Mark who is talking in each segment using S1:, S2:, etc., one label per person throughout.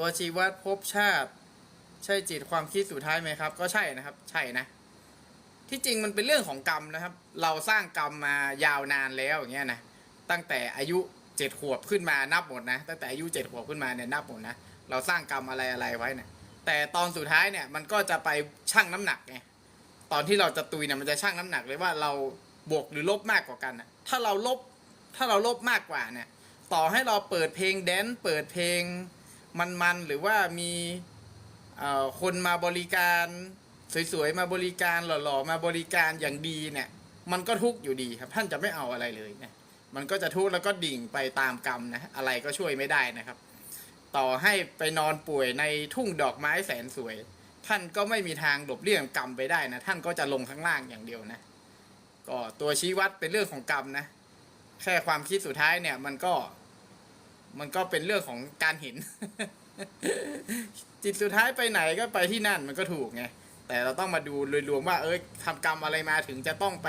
S1: ตัวชีวัดภพชาติ ใช่จิตความคิดสุดท้ายไหมครับ ก็ใช่นะครับ ใช่นะ ที่จริงมันเป็นเรื่องของกรรมนะครับ เราสร้างกรรมมายาวนานแล้วอย่างเงี้ยนะตั้งแต่อายุเจ็ดขวบขึ้นมานับหมดนะ ตั้งแต่อายุเจ็ดขวบขึ้นมาเนี่ยนับหมดนะเราสร้างกรรมอะไรอะไรไว้เนี่ยแต่ตอนสุดท้ายเนี่ยมันก็จะไปชั่งน้ำหนักไงตอนที่เราจะตุยเนี่ยมันจะชั่งน้ำหนักเลยว่าเราบวกหรือลบมากกว่ากันนะถ้าเราลบถ้าเราลบมากกว่าเนี่ย ต่อให้เราเปิดเพลงแดนซ์เปิดเพลง มันๆหรือว่ามีคนมาบริการสวยๆมาบริการหล่อๆมาบริการอย่างดีเนี่ย มันก็ทุกอยู่ดีครับท่านจะไม่เอาอะไรเลยเนะมันก็จะทุกแล้วก็ดิ่งไปตามกรรมนะอะไรก็ช่วยไม่ได้นะครับ ต่อให้ไปนอนป่วยในทุ่งดอกไม้แสนสวย ท่านก็ไม่มีทางหลบเลี่ยงกรรมไปได้นะท่านก็จะลงข้างล่างอย่างเดียวนะก็ตัวชี้วัดเป็นเรื่องของกรรมนะแค่ความคิดสุดท้ายเนี่ยมันก็ มันก็เป็นเรื่องของการเห็น จิตสุดท้ายไปไหนก็ไปที่นั่นมันก็ถูกไงแต่เราต้องมาดูโดยรวมว่า เอ้ยทำกรรมอะไรมาถึงจะต้องไป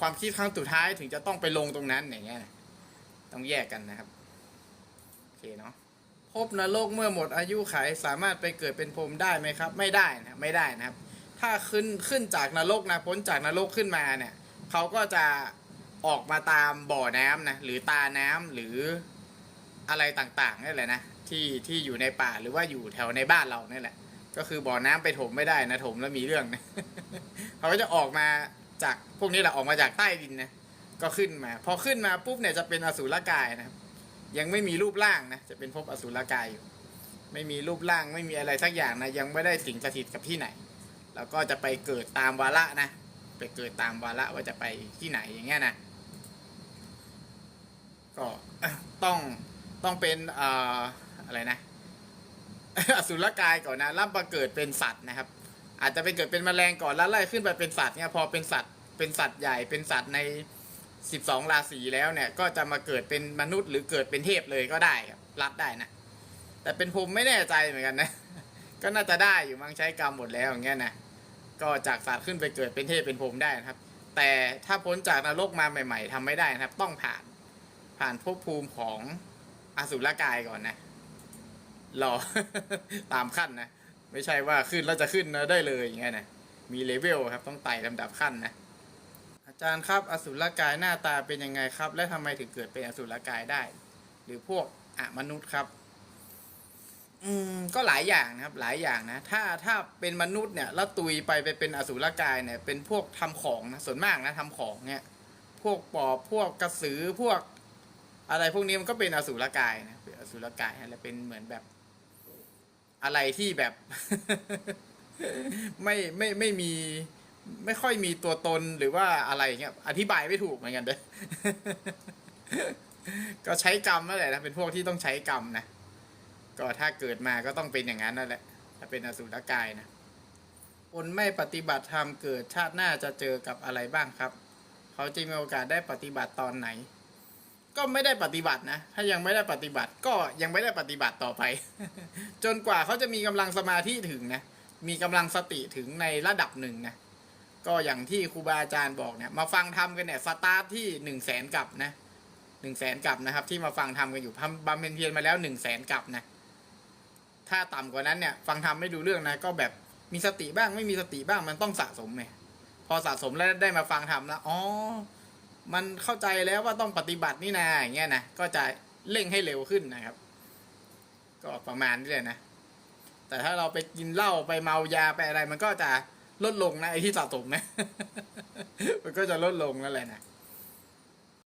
S1: ความคิดครั้งสุดท้ายถึงจะต้องไปลงตรงนั้นอย่างเงี้ยต้องแยกกันนะครับโอเคเนาะพบนรกเมื่อหมดอายุไขสามารถไปเกิดเป็นพรหมได้ไหมครับ ไม่ได้นะไม่ได้นะครับ ถ้าขึ้นขึ้นจากนรกนะพ้นจากนรกขึ้นมาเนี่ยเขาก็จะออกมาตามบ่อน้ำนะหรือตาน้ำหรือ อะไรต่างๆนี่แหละนะที่ที่อยู่ในป่าหรือว่าอยู่แถวในบ้านเรานี่แหละ ก็คือบ่อน้ำไปถมไม่ได้นะถมแล้วมีเรื่องนะเขาก็จะออกมาจากพวกนี้แหละออกมาจากใต้ดินนะก็ขึ้นมา พอขึ้นมาปุ๊บเนี่ยจะเป็นอสูรกายนะยังไม่มีรูปร่างนะจะเป็นภพอสูรกายอยู่ ไม่มีรูปร่างไม่มีอะไรสักอย่างนะยังไม่ได้สิงสถิตกับที่ไหน แล้วก็จะไปเกิดตามวาระนะไปเกิดตามวาระว่าจะไปที่ไหนอย่างเงี้ยนะก็ต้อง ต้องเป็นออะไรนะอสุรกายก่อนนะแล้วมาเกิดเป็นสัตว์นะครับ อาจจะไปเกิดเป็นแมลงก่อนแล้วไล่ขึ้นไปเป็นสัตว์เนี่ยพอเป็นสัตว์เป็นสัตว์ใหญ่เป็นสัตว์ในสิบสองราศีแล้วเนี่ย ก็จะมาเกิดเป็นมนุษย์ หรือเกิดเป็นเทพเลยก็ได้ครับรับได้นะแต่เป็นภูมิไม่แน่ใจเหมือนกันนะ ก็น่าจะได้อยู่มั้งใช้กรรมหมดแล้วอย่างเงี้ยนะก็จากสัตว์ขึ้นไปเกิดเป็นเทพเป็นพรหมได้นะครับ แต่ถ้าพ้นจากนรกมาใหม่ ๆทำไม่ได้นะครับ ต้องผ่านผ่านภพภูมิของ อสุรกายก่อนนะรอ ตามขั้นนะ ไม่ใช่ว่าขึ้นแล้วจะขึ้นนะได้เลยอย่างเงี้ยนะมีเลเวลครับ ต้องไต่ลำดับขั้นนะ อาจารย์ครับ อสุรกายหน้าตาเป็นยังไงครับ และทำไมถึงเกิดเป็นอสุรกายได้ หรือพวกอะมนุษย์ครับ อืมก็หลายอย่างนะครับ หลายอย่างนะ ถ้าถ้าเป็นมนุษย์เนี่ย แล้วตุยไปไปเป็นอสุรกายเนี่ย เป็นพวกทำของนะส่วนมากนะทำของเนี่ย พวกปอบพวกกระสือพวก อะไรพวกนี้มันก็เป็นอสุรกายนะเป็นอสุรกายอะไรเป็นเหมือนแบบ อะไรที่แบบ ไม่ไม่ไม่มี ไม่ค่อยมีตัวตนหรือว่าอะไรเงี้ยอธิบายไม่ถูกเหมือนกันเด้อก็ใช้กรรมนั่นแหละนะเป็นพวกที่ต้องใช้กรรมนะก็ถ้าเกิดมาก็ต้องเป็นอย่างนั้นนั่นแหละถ้าเป็นอสุรกายนะคนไม่ปฏิบัติธรรมเกิดชาติหน้าจะเจอกับอะไรบ้างครับ เขาจะมีโอกาสได้ปฏิบัติตอนไหน ก็ไม่ได้ปฏิบัตินะ ถ้ายังไม่ได้ปฏิบัติก็ยังไม่ได้ปฏิบัติต่อไป จนกว่าเขาจะมีกำลังสมาธิถึงนะ มีกำลังสติถึงในระดับหนึ่งนะ ก็อย่างที่ครูบาอาจารย์บอกเนี่ย มาฟังทำกันเนี่ยสตาร์ทที่หนึ่งแสนกับนะหนึ่งแสนกับนะครับ ที่มาฟังทำกันอยู่ทำบำเพ็ญเพียรมาแล้วหนึ่งแสนกับนะ ถ้าต่ำกว่านั้นเนี่ย ฟังทำไม่ดูเรื่องนะ ก็แบบมีสติบ้างไม่มีสติบ้างมันต้องสะสมไงพอสะสมแล้วได้มาฟังทำแล้วอ๋อ มันเข้าใจแล้วว่าต้องปฏิบัตินี่นาอย่างเงี้ยนะก็จะเร่งให้เร็วขึ้นนะครับ ก็ประมาณนี้เลยนะ แต่ถ้าเราไปกินเหล้าไปเมายาไปอะไร มันก็จะลดลงนะไอ้ที่สะสมนะมันก็จะลดลงนั่นแหละนะ